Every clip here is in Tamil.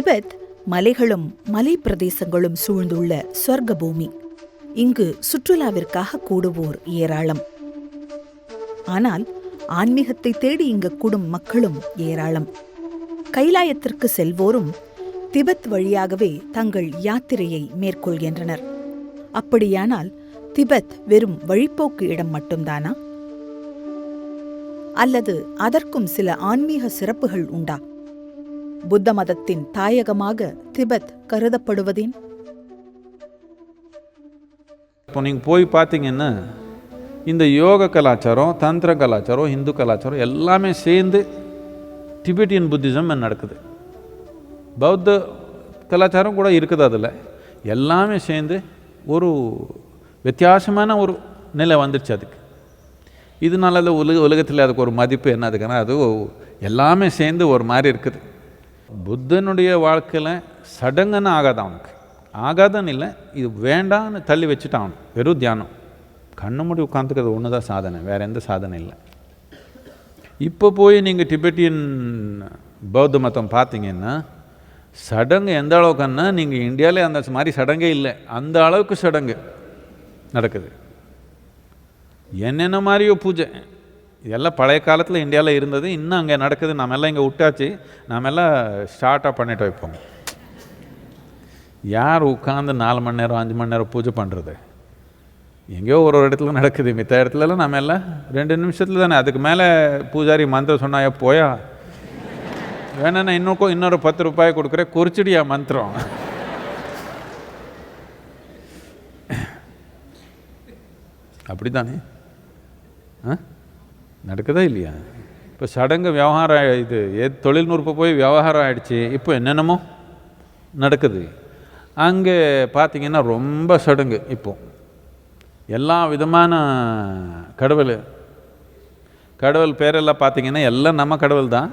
திபெத் மலைகளும் மலை பிரதேசங்களும் சூழ்ந்துள்ள சொர்க்க பூமி இங்கு சுற்றுலாவிற்காக கூடுவோர் ஏராளம். ஆனால் ஆன்மீகத்தை தேடி இங்கு கூடும் மக்களும் ஏராளம். கைலாயத்திற்கு செல்வோரும் திபெத் வழியாகவே தங்கள் யாத்திரையை மேற்கொள்கின்றனர். அப்படியானால் திபெத் வெறும் வழிப்போக்கு இடம் மட்டும்தானா? அல்லது அதற்கும் சில ஆன்மீக சிறப்புகள் உண்டா? புத்த மதத்தின் தாயகமாக திபெத் கருதப்படுவதின்? இப்போ நீங்கள் போய் பார்த்தீங்கன்னா இந்த யோக கலாச்சாரம் தந்திர கலாச்சாரம் இந்து கலாச்சாரம் எல்லாமே சேர்ந்து டிபெட்டியன் புத்திசம் நடக்குது? பௌத்த கலாச்சாரம் கூட இருக்குது அதில். எல்லாமே சேர்ந்து ஒரு வித்தியாசமான ஒரு நிலை வந்துடுச்சு அதுக்கு. இதனால உலக உலகத்தில் அதுக்கு ஒரு மதிப்பு என்ன அதுக்குன்னா அது எல்லாமே சேர்ந்து ஒரு மாதிரி இருக்குது. புத்தனுடைய வாழ்க்கையில் சடங்குன்னு ஆகாது அவனுக்கு. ஆகாதன்னு இல்லை இது வேண்டான்னு தள்ளி வச்சுட்டான். அவன் வெறும் தியானம். கண்ணு மூடி உட்காந்துக்கிறது ஒன்று தான் சாதனை வேறு எந்த சாதனை இல்லை. இப்போ போய் நீங்கள் டிபெட்டியன் பௌத்த மதம் பார்த்தீங்கன்னா சடங்கு எந்த அளவுக்குன்னா நீங்கள் இந்தியாவிலே அந்த மாதிரி சடங்கே இல்லை. அந்த அளவுக்கு சடங்கு நடக்குது. என்னென்ன மாதிரியோ பூஜை. இதெல்லாம் பழைய காலத்தில் இந்தியாவில் இருந்தது. இன்னும் அங்கே நடக்குது. நாமெல்லாம் இங்கே விட்டாச்சு. நாமெல்லாம் ஸ்டார்ட்டாக பண்ணிட்டு வைப்போம். யார் உட்காந்து நாலு மணி நேரம் அஞ்சு மணி நேரம் பூஜை பண்ணுறது எங்கேயோ ஒரு ஒரு இடத்துல நடக்குது. மித்த இடத்துலலாம் நம்ம எல்லாம் ரெண்டு நிமிஷத்தில் தானே. அதுக்கு மேலே பூஜாரி மந்திரம் சொன்னாயா போயா? வேணா நான் இன்னும் இன்னொரு பத்து ரூபாய் கொடுக்குறேன். குறிச்சிடியா மந்திரம். அப்படி தானே ஆ? நடக்குதா இல்லையா? இப்போ சடங்கு விவகாரம் இது ஏ தொழில்நுட்பம் போய் விவகாரம் ஆகிடுச்சு இப்போ என்னென்னமோ நடக்குது. அங்கே பார்த்தீங்கன்னா ரொம்ப சடங்கு இப்போ. எல்லா விதமான கடவுள். கடவுள் பேரெல்லாம் பார்த்திங்கன்னா எல்லாம் நம்ம கடவுள் தான்.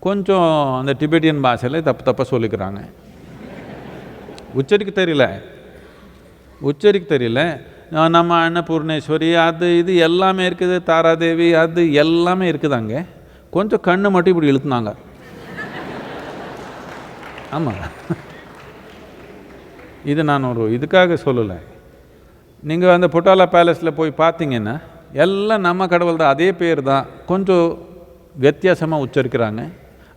கொஞ்சம் அந்த டிபெட்டியன் பாஷையில் தப்பு தப்பாக சொல்லிக்கிறாங்க. உச்சரிக்க தெரியல. உச்சரிக்க தெரியல. நம்ம அன்னபூர்ணேஸ்வரி அது இது எல்லாமே இருக்குது தாராதேவி அது எல்லாமே இருக்குது அங்கே. கொஞ்சம் கண்ணு மட்டும் இப்படி இழுத்துனாங்க. ஆமாம் இது நான் ஒரு இதுக்காக சொல்லலை. நீங்கள் அந்த பொட்டாலா பேலஸில் போய் பார்த்தீங்கன்னா எல்லாம் நம்ம கடவுள் தான் அதே பேர் தான் கொஞ்சம் வித்தியாசமாக உச்சரிக்கிறாங்க.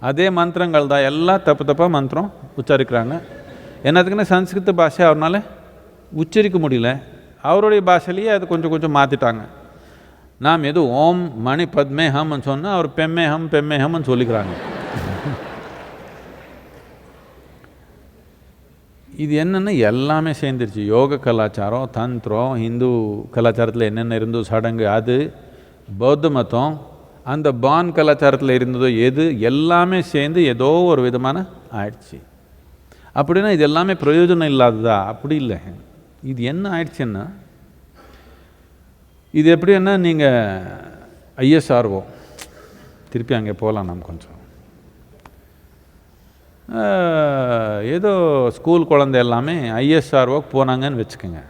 அதே மந்திரங்கள் தான் எல்லாம் தப்பு தப்பாக மந்திரம் உச்சரிக்கிறாங்க. என்னத்துக்குன்னா சன்ஸ்கிருத பாஷை அவரால் உச்சரிக்க முடியல. அவருடைய பாஷையிலேயே அது கொஞ்சம் கொஞ்சம் மாற்றிட்டாங்க நாம் எது ஓம் மணி பத்மே ஹம்னு சொன்னால் அவர் பெம்மே ஹம் பெம்மே ஹம்னு சொல்லிக்கிறாங்க. இது என்னென்னா எல்லாமே சேர்ந்துருச்சு. யோக கலாச்சாரம் தந்திரம் இந்து கலாச்சாரத்தில் என்னென்ன இருந்தோ சடங்கு அது பௌத்த மதம் அந்த பான் கலாச்சாரத்தில் இருந்ததோ எது எல்லாமே சேர்ந்து ஏதோ ஒரு விதமான ஆயிடுச்சு. அப்படின்னா இது எல்லாமே பிரயோஜனம் இல்லாததா? அப்படி இல்லை இது என்ன ஆயிடுச்சுன்னா இது எப்படின்னா நீங்கள் ஐஎஸ்ஆர்ஓ திருப்பி அங்கே போகலாம் நம்ம கொஞ்சம். ஏதோ ஸ்கூல் குழந்தை எல்லாமே ஐஎஸ்ஆர்ஓக்கு போனாங்கன்னு வச்சுக்கோங்க.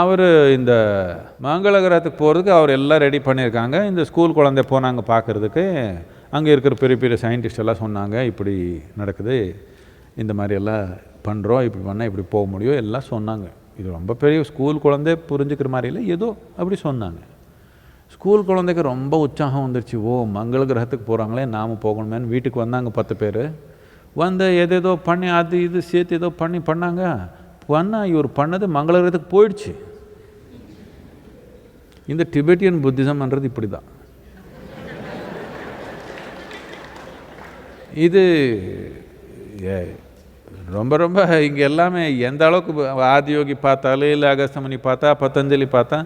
அவர் இந்த மங்கள கிரகத்துக்கு போகிறதுக்கு அவர் எல்லாம் ரெடி பண்ணியிருக்காங்க. இந்த ஸ்கூல் குழந்தை போனாங்க பார்க்குறதுக்கு. அங்கே இருக்கிற பெரிய பெரிய சயின்டிஸ்ட் எல்லாம் சொன்னாங்க இப்படி நடக்குது இந்த மாதிரி எல்லாம் பண்ணுறோம் இப்படி பண்ணால் இப்படி போக முடியும் எல்லாம் சொன்னாங்க. இது ரொம்ப பெரிய ஸ்கூல் குழந்தை புரிஞ்சுக்கிற மாதிரி இல்லை ஏதோ அப்படி சொன்னாங்க. ஸ்கூல் குழந்தைக்கு ரொம்ப உற்சாகம் வந்துருச்சு. ஓ மங்கள கிரகத்துக்கு போகிறாங்களே நாம் போகணுமேன்னு வீட்டுக்கு வந்தாங்க பத்து பேர். வந்து எதேதோ பண்ணி அது இது சேர்த்து ஏதோ பண்ணி பண்ணாங்க. பண்ணால் இவர் பண்ணது மங்கள கிரகத்துக்கு போயிடுச்சு. இந்த டிபெட்டியன் புத்திசம்ன்றது இப்படி தான் இது ஏ- ரொம்ப ரொம்ப இங்கே எல்லாமே எந்த அளவுக்கு ஆதியோகி பார்த்தாலே இல்லை அகஸ்தமணி பார்த்தா பத்தஞ்சலி பார்த்தா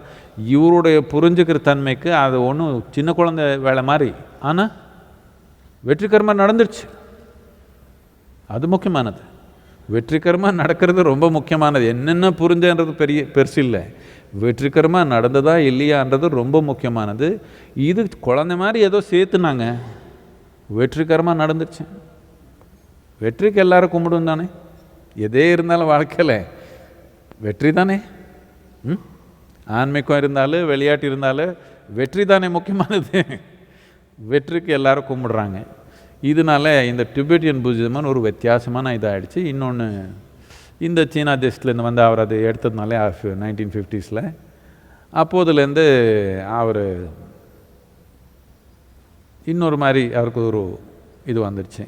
இவருடைய புரிஞ்சுக்கிற தன்மைக்கு அது ஒன்றும் சின்ன குழந்தை வேலை மாதிரி ஆனால் வெற்றிகரமாக நடந்துருச்சு. அது முக்கியமானது. வெற்றிகரமாக நடக்கிறது ரொம்ப முக்கியமானது. என்னென்ன புரிஞ்சன்றது பெரிய பெருசு இல்லை. வெற்றிகரமாக நடந்ததா இல்லையான்றது ரொம்ப முக்கியமானது. இது குழந்தை மாதிரி ஏதோ சேர்த்துனாங்க. வெற்றிகரமாக நடந்துருச்சு. வெற்றிக்கு எல்லாரும் கும்பிடும் தானே? எதே இருந்தாலும் வாழ்க்கையில் வெற்றி தானே? ம்? ஆன்மீகம் இருந்தாலும் விளையாட்டு இருந்தாலும் வெற்றி தானே முக்கியமானது. வெற்றிக்கு எல்லாரும் கும்பிடுறாங்க. இதனால் இந்த டிபெட்டியன் புத்திசமான ஒரு வித்தியாசமான இதாகிடுச்சு இன்னொன்று இந்த சீனா தேசத்துலேருந்து வந்து அவர் அது எடுத்ததுனாலே நைன்டீன் ஃபிஃப்டிஸில். அப்போதுலேருந்து அவர் இன்னொரு மாதிரி அவருக்கு ஒரு இது வந்துடுச்சு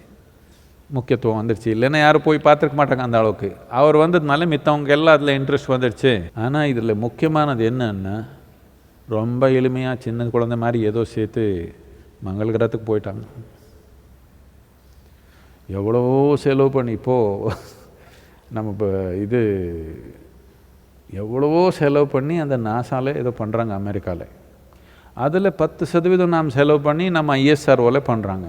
முக்கியத்துவம் வந்துடுச்சு இல்லைன்னா யாரும் போய் பார்த்துருக்க மாட்டாங்க அந்த அளவுக்கு. அவர் வந்ததுனால மித்தவங்க எல்லாம் அதில் இன்ட்ரெஸ்ட் வந்துடுச்சு ஆனால் இதில் முக்கியமானது என்னன்னா ரொம்ப எளிமையாக சின்ன குழந்தை மாதிரி ஏதோ சேர்த்து மங்கள் கிரகத்துக்கு போயிட்டாங்க. எவ்வளோ செலவு பண்ணி இப்போது நம்ம இப்போ இது எவ்வளவோ செலவு பண்ணி அந்த நாசாவில் ஏதோ பண்ணுறாங்க அமெரிக்காவில் அதில் பத்து சதவீதம் நாம் செலவு பண்ணி நம்ம ஐஎஸ்ஆர்ஓவில் பண்ணுறாங்க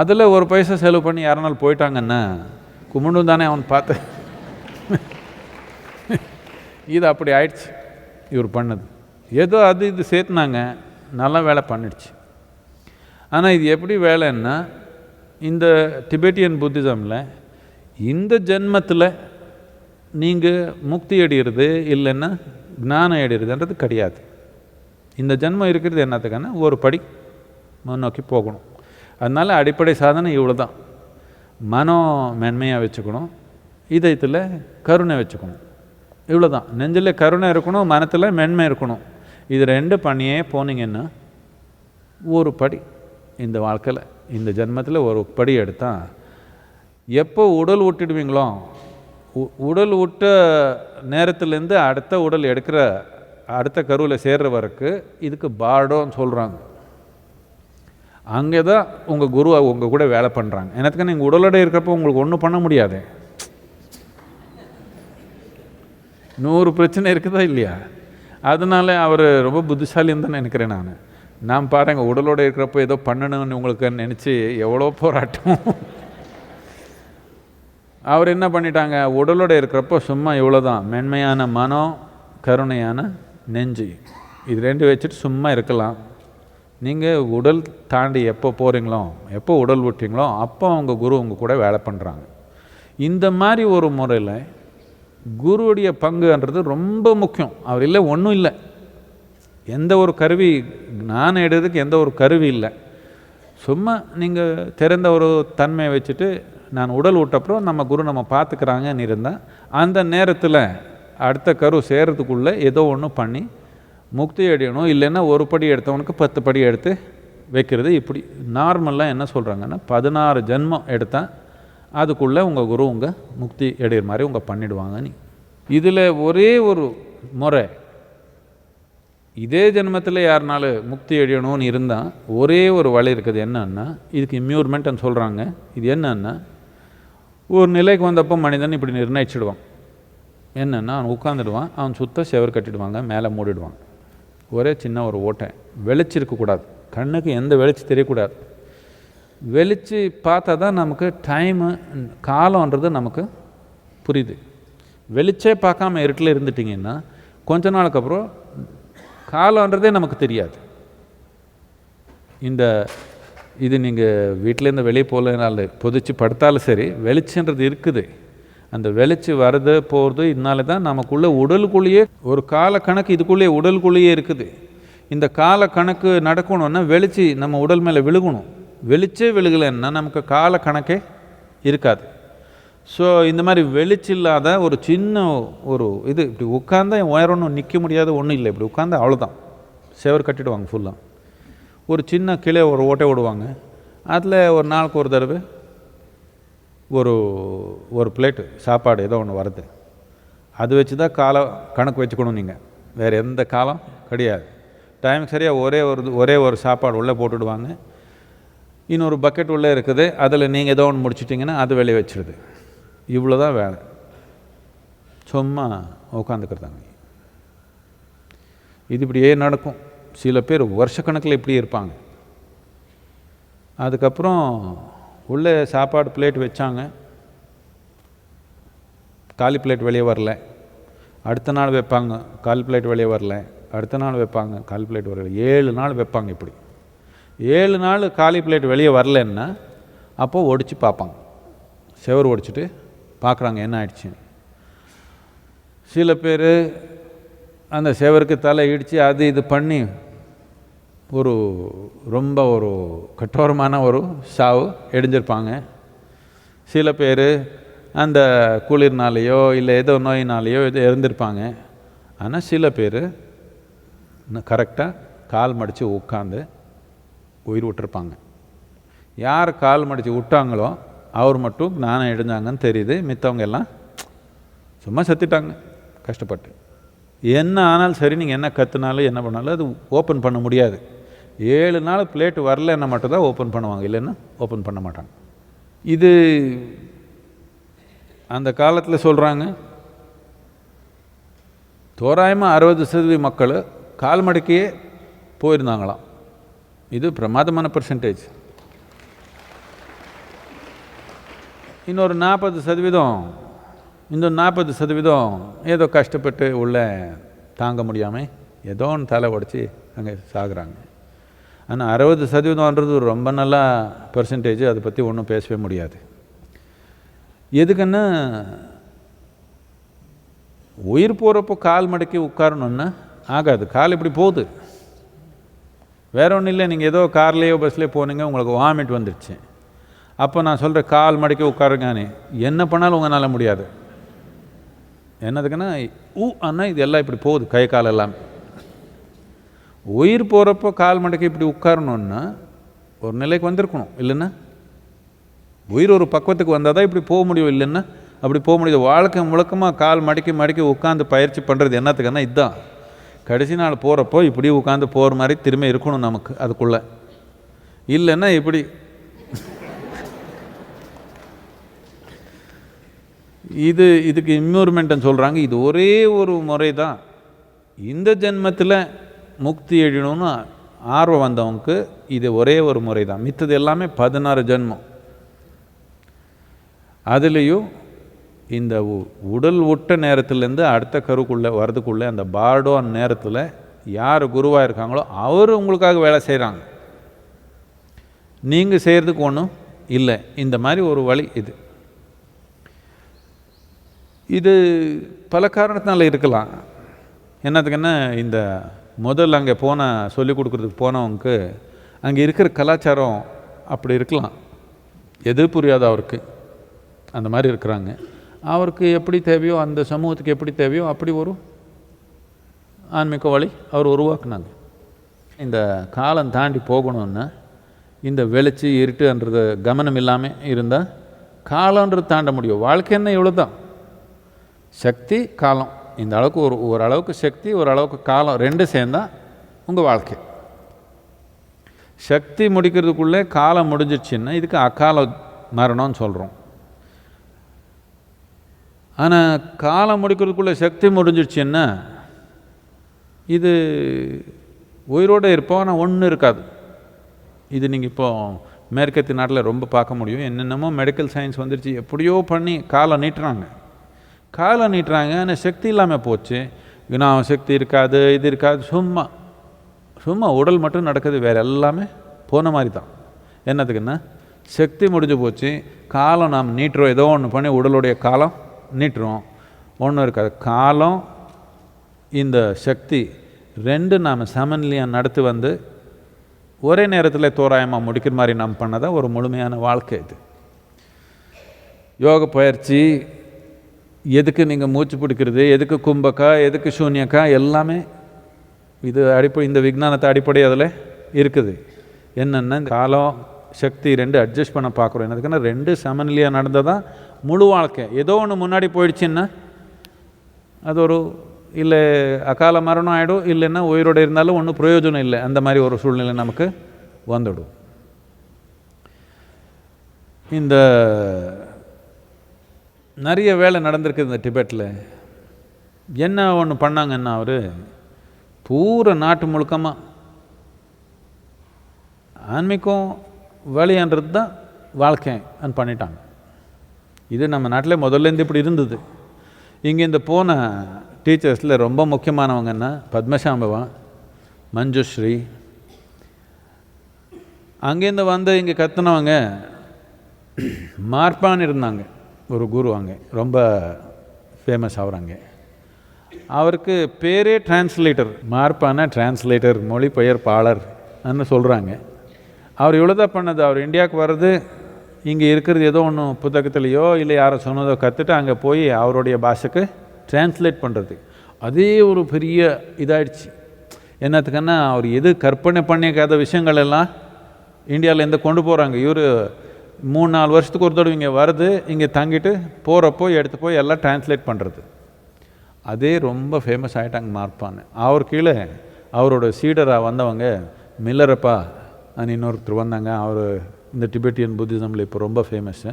அதில் ஒரு பைசா செலவு பண்ணி யாருனாலும் போயிட்டாங்கன்னா கும்பிடும் தானே அவன் பார்த்து. இது அப்படி ஆயிடுச்சு இவர் பண்ணது. ஏதோ அது இது சேர்த்துனாங்க நல்ல வேலை பண்ணிடுச்சு. ஆனால் இது எப்படி வேலைன்னா இந்த டிபெட்டியன் புத்திசமில் இந்த ஜென்மத்தில் நீங்கள் முக்தி அடையிறது இல்லைன்னா ஞானம் அடையிறதுன்றது கிடையாது. இந்த ஜென்மம் இருக்கிறது என்னத்துக்கான ஒரு படி முன்னோக்கி போகணும். அதனால் அடிப்படை சாதனை இவ்வளோ தான் மனம் மென்மையாக வச்சுக்கணும். இதயத்தில் கருணை வச்சுக்கணும். இவ்வளோ தான் நெஞ்சில் கருணை இருக்கணும் மனத்தில் மென்மை இருக்கணும். இது ரெண்டு பண்ணியே போனீங்கன்னா ஒரு படி இந்த வாழ்க்கையில் இந்த ஜென்மத்தில் ஒரு படி எடுத்தால் எப்போ உடல் விட்டுடுவீங்களோ உ- உடல் விட்ட நேரத்துலேருந்து அடுத்த உடல் எடுக்கிற அடுத்த கருவில் சேர்ற வரைக்கும் இதுக்கு பாடோன்னு சொல்கிறாங்க அங்கே தான் உங்கள் குரு உங்கள் கூட வேலை பண்ணுறாங்க எனக்கு நீங்கள் உடலோட இருக்கிறப்போ உங்களுக்கு ஒன்றும் பண்ண முடியாது. நூறு பிரச்சனை இருக்குதா இல்லையா? அதனால அவர் ரொம்ப புத்திசாலின்னு தான் நினைக்கிறேன் நான். நான் பாருங்கள் உடலோட இருக்கிறப்போ ஏதோ பண்ணணும்னு உங்களுக்கு நினச்சி எவ்வளோ போராட்டம். அவர் என்ன பண்ணிட்டாங்க? உடலோட இருக்கிறப்போ சும்மா இவ்வளோ தான் மென்மையான மனம் கருணையான நெஞ்சு. இது ரெண்டு வச்சுட்டு சும்மா இருக்கலாம். நீங்கள் உடல் தாண்டி எப்போ போகிறீங்களோ எப்போ உடல் விட்டீங்களோ அப்போ அவங்க குரு உங்கள் கூட வேலை பண்ணுறாங்க இந்த மாதிரி ஒரு முறையில் குருவுடைய பங்குன்றது ரொம்ப முக்கியம். அவர் இல்லை ஒன்றும் இல்லை. எந்த ஒரு கருவி ஞானம் எடுறதுக்கு எந்த ஒரு கருவி இல்லை. சும்மா நீங்கள் திறந்த ஒரு தன்மையை வச்சுட்டு நான் உடல் விட்டப்புறம் நம்ம குரு நம்ம பார்த்துக்கிறாங்கன்னு இருந்தால் அந்த நேரத்தில் அடுத்த கரு சேர்றதுக்குள்ளே ஏதோ ஒன்று பண்ணி முக்தி அடையணும் இல்லைன்னா ஒரு படி எடுத்தவனுக்கு பத்து படி எடுத்து வைக்கிறது. இப்படி நார்மலாக என்ன சொல்கிறாங்கன்னா பதினாறு ஜென்மம் எடுத்தால் அதுக்குள்ளே உங்கள் குரு உங்கள் முக்தி அடையிற மாதிரி உங்கள் பண்ணிடுவாங்க நீ. இதில் ஒரே ஒரு முறை இதே ஜென்மத்தில் யாருனாலும் முக்தி அடையணும்னு இருந்தால் ஒரே ஒரு வழி இருக்குது என்னன்னா இதுக்கு இம்யூர்மெண்ட்னு சொல்கிறாங்க இது என்னன்னா ஒரு நிலைக்கு வந்தப்போ மனிதன் இப்படி நிர்ணயிச்சிடுவான். என்னென்னா அவன் உட்காந்துடுவான் அவன் சுத்த செவர் கட்டிடுவாங்க மேலே மூடிடுவான். ஒரே சின்ன ஒரு ஓட்டை. வெளிச்சிருக்கக்கூடாது கண்ணுக்கு எந்த வெளிச்சு தெரியக்கூடாது. வெளிச்சு பார்த்தா தான் நமக்கு டைமு காலன்றது நமக்கு புரியுது. வெளிச்சே பார்க்காம இருட்டில் இருந்துட்டிங்கன்னா கொஞ்ச நாளுக்கு அப்புறம் காலன்றதே நமக்கு தெரியாது. இந்த இது நீங்கள் வீட்டிலேருந்து வெளியே போகலனால பொதிச்சு படுத்தாலும் சரி வெளிச்சன்றது இருக்குது. அந்த வெளிச்சு வர்றது போகிறது இதனால தான் நமக்குள்ளே உடலுக்குள்ளேயே ஒரு கால கணக்கு இதுக்குள்ளேயே உடலுக்குள்ளேயே இருக்குது. இந்த கால கணக்கு நடக்கணும்னா வெளிச்சு நம்ம உடல் மேலே விழுகணும். வெளிச்சே விழுகலைன்னா நமக்கு கால கணக்கே இருக்காது. ஸோ இந்த மாதிரி வெளிச்சில்லாத ஒரு சின்ன ஒரு இது இப்படி உட்காந்தா உயரணும் நிற்க முடியாத ஒன்றும் இல்லை. இப்படி உட்காந்தா அவ்வளோதான் செவர் கட்டிடுவாங்க ஃபுல்லாக ஒரு சின்ன கிளை ஒரு ஓட்டை விடுவாங்க அதில் ஒரு நாளுக்கு ஒரு தடவை ஒரு ஒரு பிளேட்டு சாப்பாடு ஏதோ ஒன்று வருது அது வச்சு தான் காலம் கணக்கு வச்சுக்கணும் நீங்கள் வேறு எந்த காலம்? கிடையாது. டைமுக்கு சரியாக ஒரே ஒரு ஒரே ஒரு சாப்பாடு உள்ளே போட்டுடுவாங்க. இன்னொரு பக்கெட் உள்ளே இருக்குது. அதில் நீங்கள் ஏதோ ஒன்று முடிச்சிட்டிங்கன்னா அது வெளியே வச்சிடுது. இவ்வளோ தான் வேலை. சும்மா உட்காந்துக்கிறதாங்க இது இப்படியே நடக்கும். சில பேர் வருஷக்கணக்கில் இப்படி இருப்பாங்க. அதுக்கப்புறம் உள்ளே சாப்பாடு பிளேட் வச்சாங்க. காலி பிளேட் வெளியே வரல. அடுத்த நாள் வைப்பாங்க. கால் பிளேட் வெளியே வரல. அடுத்த நாள் வைப்பாங்க. கால் பிளேட் வரல. ஏழு நாள் வைப்பாங்க இப்படி. ஏழு நாள் காலி பிளேட் வெளியே வரலன்னா அப்போது ஒடிச்சு பார்ப்பாங்க. செவர் ஒடிச்சிட்டு பார்க்குறாங்க என்ன ஆயிடுச்சுன்னு சில பேர் அந்த செவருக்கு தலை இடித்து அது இது பண்ணி ஒரு ரொம்ப ஒரு கட்டோரமான ஒரு சாவு இடைஞ்சிருப்பாங்க சில பேர் அந்த குளிர்னாலேயோ இல்லை ஏதோ நோயினாலேயோ ஏதோ இறந்துருப்பாங்க. ஆனால் சில பேர் கரெக்டாக கால் மடித்து உட்காந்து உயிர் விட்டுருப்பாங்க. யார் கால் மடித்து விட்டாங்களோ அவர் மட்டும் ஞானம் இடைஞ்சாங்கன்னு தெரியுது. மித்தவங்க எல்லாம் சும்மா செத்துட்டாங்க. கஷ்டப்பட்டு. என்ன ஆனாலும் சரி நீங்கள் என்ன கற்றுனாலும் என்ன பண்ணாலும் அது ஓப்பன் பண்ண முடியாது. ஏழு நாள் பிளேட் வரலன்னா மட்டும்தான் ஓப்பன் பண்ணுவாங்க. இல்லைன்னா ஓப்பன் பண்ண மாட்டாங்க. இது அந்த காலத்தில் சொல்கிறாங்க தோராயமாக அறுபது சதவீத மக்கள் கால் மடக்கியே போயிருந்தாங்களாம். இது பிரமாதமான பர்சன்டேஜ் இன்னொரு நாற்பது சதவீதம் இந்த நாற்பது சதவீதம் ஏதோ கஷ்டப்பட்டு உள்ளே தாங்க முடியாமல் ஏதோ ஒன்று தலை உடச்சி அங்கே சாகுறாங்க. ஆனால் அறுபது சதவீதம்ன்றது ரொம்ப நல்லா பர்சன்டேஜ் அதை பற்றி ஒன்றும் பேசவே முடியாது. எதுக்குன்னா உயிர் போகிறப்போ கால் மடக்கி உட்காரணுன்னா ஆகாது. கால் இப்படி போகுது. வேற ஒன்றும் இல்லை நீங்கள் ஏதோ கார்லேயோ பஸ்லேயோ போனீங்க உங்களுக்கு வாமிட் வந்துடுச்சு அப்போ நான் சொல்கிறேன் கால் மடக்கி உட்காருங்கானே என்ன பண்ணாலும் உங்களால் முடியாது. என்னதுக்குன்னா ஊ அண்ணா இது எல்லாம் இப்படி போகுது கை கால் எல்லாம். உயிர் போகிறப்போ கால் மடக்கி இப்படி உட்காரணுன்னா ஒரு நிலைக்கு வந்திருக்கணும் இல்லைன்னா? உயிர் ஒரு பக்குவத்துக்கு வந்தால் தான் இப்படி போக முடியும் இல்லைன்னா? அப்படி போக முடியாது. வாழ்க்கை முழக்கமாக கால் மடக்கி மடக்கி உட்காந்து பயிற்சி பண்ணுறது என்னத்துக்குன்னா இதுதான் கடைசி நாள் போகிறப்போ இப்படி உட்காந்து போகிற மாதிரி திரும்ப இருக்கணும் நமக்கு அதுக்குள்ளே. இல்லைன்னா இப்படி இது இதுக்கு இம்யூர்மெண்ட்னு சொல்கிறாங்க இது ஒரே ஒரு முறை தான் இந்த ஜென்மத்தில் முக்தி எழணும்னு ஆர்வம் வந்தவனுக்கு இது ஒரே ஒரு முறை தான் மித்தது எல்லாமே பதினாறு ஜென்மம். அதுலேயும் இந்த உ- உடல் விட்ட நேரத்துலேருந்து அடுத்த கருக்குள்ளே வரதுக்குள்ளே அந்த பார்டோன் நேரத்தில் யார் குருவாக இருக்காங்களோ அவர் உங்களுக்காக வேலை செய்கிறாங்க நீங்கள் செய்கிறதுக்கு ஒன்றும் இல்லை. இந்த மாதிரி ஒரு வழி இது. இது பல காரணத்தினால இருக்கலாம். என்னத்துக்குன்னா இந்த முதல்ல அங்கே போன சொல்லிக் கொடுக்குறதுக்கு போனவங்களுக்கு அங்கே இருக்கிற கலாச்சாரம் அப்படி இருக்கலாம். எது புரியாது அவருக்கு. அந்த மாதிரி இருக்கிறாங்க. அவருக்கு எப்படி தேவையோ அந்த சமூகத்துக்கு எப்படி தேவையோ அப்படி ஒரு ஆன்மீக வழி அவர் உருவாக்குனாங்க. இந்த காலம் தாண்டி போகணுன்னா இந்த வெளிச்சு இருட்டுன்றது கவனம் இல்லாமல் இருந்தால் காலன்றது தாண்ட முடியும். வாழ்க்கை என்ன இவ்வளோ தான் சக்தி காலம். இந்த அளவுக்கு ஒரு ஓரளவுக்கு சக்தி ஓரளவுக்கு காலம் ரெண்டும் சேர்ந்தால் உங்கள் வாழ்க்கை. சக்தி முடிக்கிறதுக்குள்ளே காலம் முடிஞ்சிடுச்சுன்னா இதுக்கு அகால மரணம்னு சொல்கிறோம் ஆனால் காலம் முடிக்கிறதுக்குள்ளே சக்தி முடிஞ்சிடுச்சுன்னா இது உயிரோடு இருப்போம் ஆனால் ஒன்றும் இருக்காது. இது நீங்கள் இப்போது மேற்கத்திய நாட்டில் ரொம்ப பார்க்க முடியும். என்னென்னமோ மெடிக்கல் சயின்ஸ் வந்துருச்சு எப்படியோ பண்ணி காலம் நீட்டுறாங்க. காலம் நீட்டுறாங்க ஆனால் சக்தி இல்லாமல் போச்சு. நான் சக்தி இருக்காது இது இருக்காது சும்மா சும்மா உடல் மட்டும் நடக்குது வேறு எல்லாமே போன மாதிரி தான் என்னத்துக்குன்னா சக்தி முடிஞ்சு போச்சு காலம் நாம் நீட்டுறோம் ஏதோ ஒன்று பண்ணி உடலுடைய காலம் நீட்டுறோம். ஒன்றும் இருக்காது காலம் இந்த சக்தி ரெண்டு நாம் சமநிலையாக நடத்தி வந்து ஒரே நேரத்தில் தோராயமாக முடிக்கிற மாதிரி நாம் பண்ணதான் ஒரு முழுமையான வாழ்க்கை இது. யோக பயிற்சி எதுக்கு நீங்கள் மூச்சு பிடிக்கிறது? எதுக்கு கும்பக்கா? எதுக்கு சூன்யக்கா? எல்லாமே இது அடிப்படை இந்த விஞ்ஞானத்தை அடிப்படை அதில் இருக்குது. என்னென்ன இந்த காலம் சக்தி ரெண்டு அட்ஜஸ்ட் பண்ண பார்க்குறோம் என்னதுக்குன்னா ரெண்டு சமநிலையாக நடந்தால் தான் முழு வாழ்க்கை. ஏதோ ஒன்று முன்னாடி போயிடுச்சுன்னா அது ஒரு இல்லை அகால மரணம் ஆகிடும் இல்லைன்னா உயிரோடு இருந்தாலும் ஒன்றும் பிரயோஜனம் இல்லை. அந்த மாதிரி ஒரு சூழ்நிலை நமக்கு வந்துடும். இந்த நிறைய வேலை நடந்திருக்கு இந்த டிபெட்டில் என்ன ஒன்று பண்ணாங்கன்னா அவர் பூரா நாட்டு முழுக்கமாக ஆன்மீகம் வழின்றது தான் வாழ்க்கைன்னு பண்ணிட்டாங்க. இது நம்ம நாட்டில் முதல்லேருந்து இப்படி இருந்தது. இங்கே இந்த போன டீச்சர்ஸில் ரொம்ப முக்கியமானவங்கன்னா பத்மசாம்பவா மஞ்சுஸ்ரீ. அங்கேருந்து வந்து இங்கே கத்துனவங்க மார்பான் இருந்தாங்க. ஒரு குரு அங்கே. ரொம்ப ஃபேமஸ் ஆகுறாங்க அவருக்கு பேரே டிரான்ஸ்லேட்டர் மார்ப்பான டிரான்ஸ்லேட்டர் மொழிபெயர்ப்பாளர் அன்னு சொல்கிறாங்க அவர் இவ்வளோதான் பண்ணது. அவர் இந்தியாவுக்கு வர்றது இங்கே இருக்கிறது ஏதோ ஒன்று புத்தகத்துலேயோ இல்லை யாரோ சொன்னதோ கற்றுட்டு அங்கே போய் அவருடைய பாஷைக்கு டிரான்ஸ்லேட் பண்ணுறது அதே ஒரு பெரிய இதாயிடுச்சு. என்னத்துக்குன்னா அவர் எது கற்பனை பண்ணிக்காத விஷயங்கள் எல்லாம் இந்தியாவிலேருந்து கொண்டு போகிறாங்க இவர் மூணு நாலு வருஷத்துக்கு ஒரு தடவை இங்கே வருது இங்கே தங்கிட்டு போகிறப்போ எடுத்து போய் எல்லாம் டிரான்ஸ்லேட் பண்ணுறது அதே ரொம்ப ஃபேமஸ் ஆகிட்டாங்க மார்ப்பான் அவர் கீழே அவரோட சீடராக வந்தவங்க மில்லரப்பா இன்னொருத்தர் வந்தாங்க. அவர் இந்த டிபெட்டியன் புத்திசமில் இப்போ ரொம்ப ஃபேமஸ்ஸு